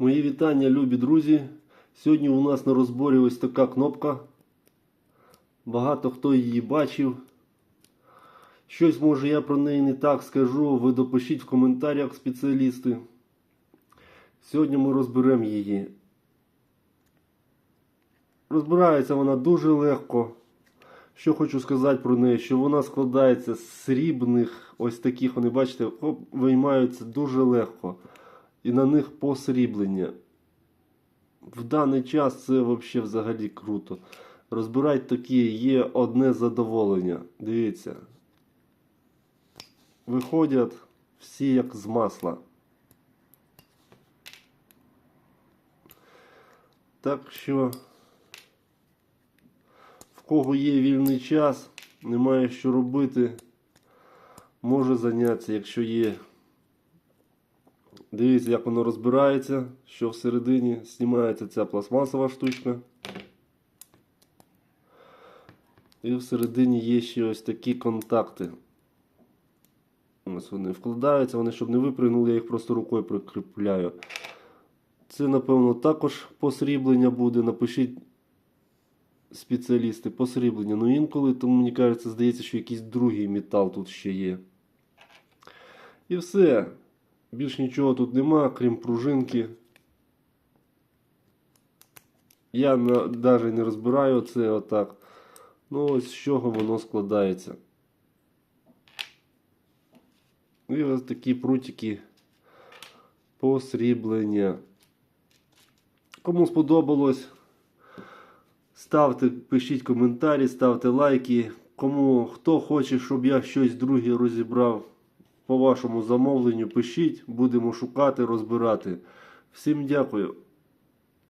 Мої вітання, любі друзі. Сьогодні у нас на розборі ось така кнопка. Багато хто її бачив. Щось може я про неї не так скажу. Ви допишіть в коментарях спеціалісти. Сьогодні ми розберемо її. Розбирається вона дуже легко. Що хочу сказати про неї, що вона складається з срібних, ось таких, вони бачите, виймаються дуже легко. І на них посріблення. В даний час це взагалі взагалі круто. Розбирати такі є одне задоволення. Дивіться. Виходять всі як з масла. Так що, в кого є вільний час, немає що робити, може зайнятися, якщо є. Дивіться, як воно розбирається, що всередині знімається ця пластмасова штучка. І всередині є ще ось такі контакти. Ось вони вкладаються, вони щоб не випригнули, я їх просто рукою прикріпляю. Це, напевно, також посріблення буде. Напишіть спеціалісти посріблення. Ну інколи, тому мені кажеться, здається, що якийсь другий метал тут ще є. І все. Більш нічого тут нема, крім пружинки. Я навіть не розбираю це отак. Ну ось з чого воно складається. І ось такі прутики посріблення. Кому сподобалось, ставте, пишіть коментарі, ставте лайки. Кому хто хоче, щоб я щось друге розібрав по вашому замовленню, пишіть, будемо шукати, розбирати. Всім дякую.